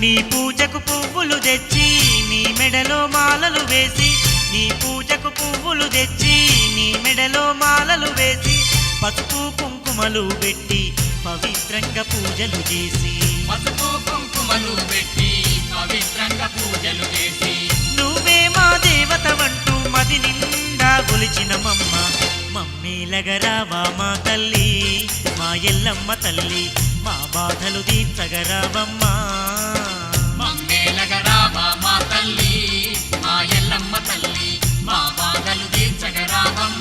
నీ పూజకు పువ్వులు తెచ్చి నీ మెడలో మాలలు వేసి నీ పూజకు పువ్వులు తెచ్చి నీ మెడలో మాలలు వేసి పసుపు కుంకుమలు పెట్టి పవిత్రంగా పూజలు చేసి. పసుపు కుంకుమలు పెట్టి పవిత్రంగా పూజలు చేసి. నువ్వే మా దేవతవంటూ మది నిండా గొలిచినమమ్మ మమ్మేలగరావా మా తల్లి మా ఎల్లమ్మ తల్లి మా బాధలు తీర్చగరావమ్మా మమ్మేలగరావా మా తల్లి మా ఎల్లమ్మ తల్లి మా బాధలు తీర్చగరావమ్మా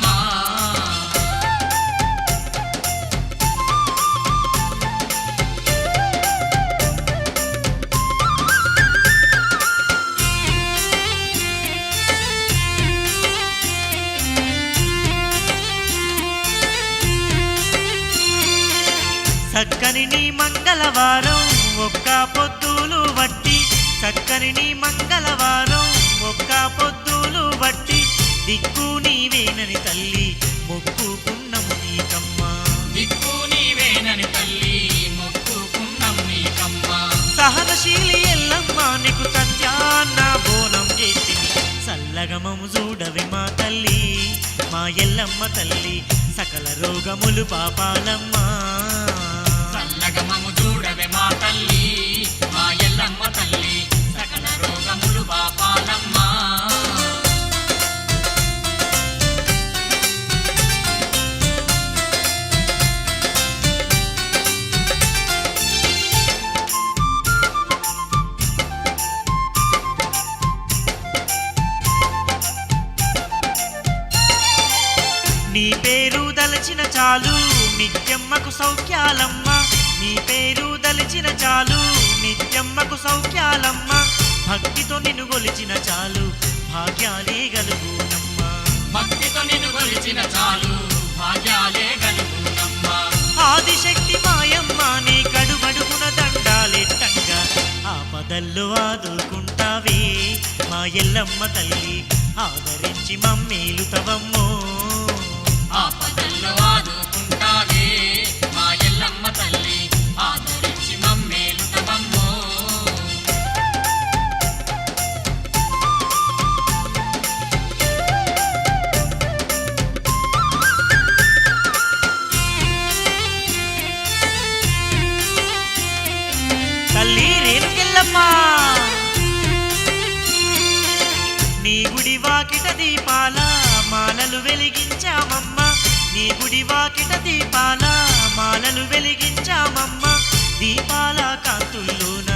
మంగళవారం ఒక్క పొద్దులు వట్టి చక్కని నీ మంగళవారం ఒక్క పొద్దులు వట్టి దిక్కు నీవేనని తల్లి మొక్కుకున్నము నీకమ్మా. దిక్కు నీవేనని తల్లి మొక్కుకున్నం నీకమ్మా. సహనశీలి ఎల్లమ్మ నీకు సత్యాన్న బోనం చేసిని సల్లగమము చూడవి మా తల్లి మా ఎల్లమ్మ తల్లి సకల రోగములు పాపాలమ్మా. పేరు దలచిన చాలు. నిత్యమ్మకు సౌఖ్యాలమ్మ. నీ పేరు దలచిన చాలు. నిత్యమ్మకు సౌఖ్యాలమ్మ. భక్తితో నిన్ను గొలిచిన చాలు. భాగ్యాలే గలుగునమ్మా. భక్తితో నిన్ను కొలిచిన చాలు. భాగ్యాలే కలుగునమ్మా ఆదిశక్తి మాయమ్మ నీ కడుమడుగున దండాలెట్టంగా. ఆపదల్లో ఆదుకుంటావే మా ఎల్లమ్మ తల్లి. ఆదరించి మమ్మేలుతవమ్మో. ఆపదల్లో ఆదుకుంటావే నీ గుడి వాకిట దీపాల మాలలు వెలి నీ గుడి వాకిట దీపాల మాలలు వెలిగించామమ్మ. దీపాల కాంతుల్లోన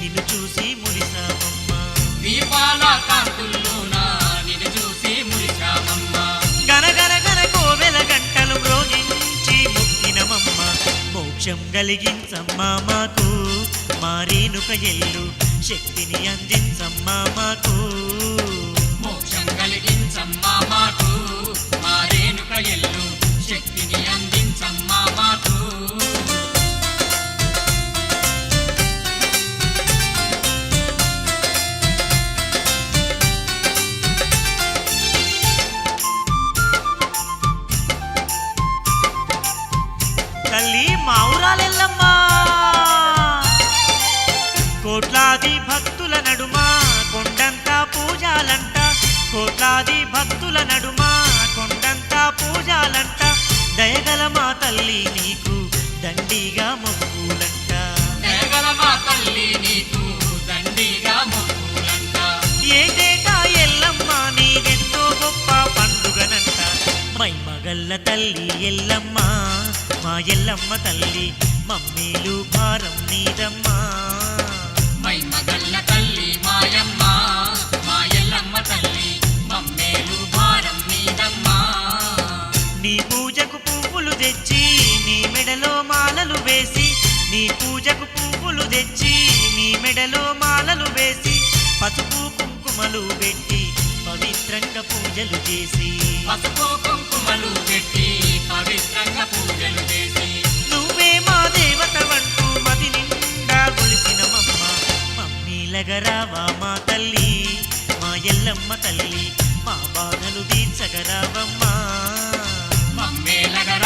నిన్ను చూసి మురిసామమ్మా దీపాల కాంతుల్లోన నిన్ను చూసి మురిశామమ్మా. గనగన గన కోవెల గంటలు మ్రోగించి ముక్కినమమ్మ. మోక్షం కలిగించమ్మా మాకు. మారేనుక ఎల్లు శక్తిని అందించమ్మా మాకు. మోక్షం కలిగించమ్మా మాకు. మా రేణుక ఎల్లు శక్తిని అందించమ్మా తల్లి నీకు దండిగా మొక్కులంట మా తల్లి నీకు దండిగా మొక్కులంట ఏటేటా ఎల్లమ్మ నీదెంతో గొప్ప పండుగనంట. మై మగల్ల తల్లి ఎల్లమ్మ మా ఎల్లమ్మ తల్లి మమ్మీలు భారం నీదమ్మా. మెడలో మాలలు వేసి పసుపు కుంకుమలు పెట్టి పవిత్రంగా పూజలు చేసి. పసుపు కుంకుమలు పెట్టి పవిత్రంగా పూజలు చేసి. నువ్వే మా దేవత వంటూ మది నిండా గొలిసినమమ్మ మమ్మీలగరావా మా తల్లి మా ఎల్లమ్మ తల్లి మా బాధలు తీర్చగరావమ్మా మమ్మేలగర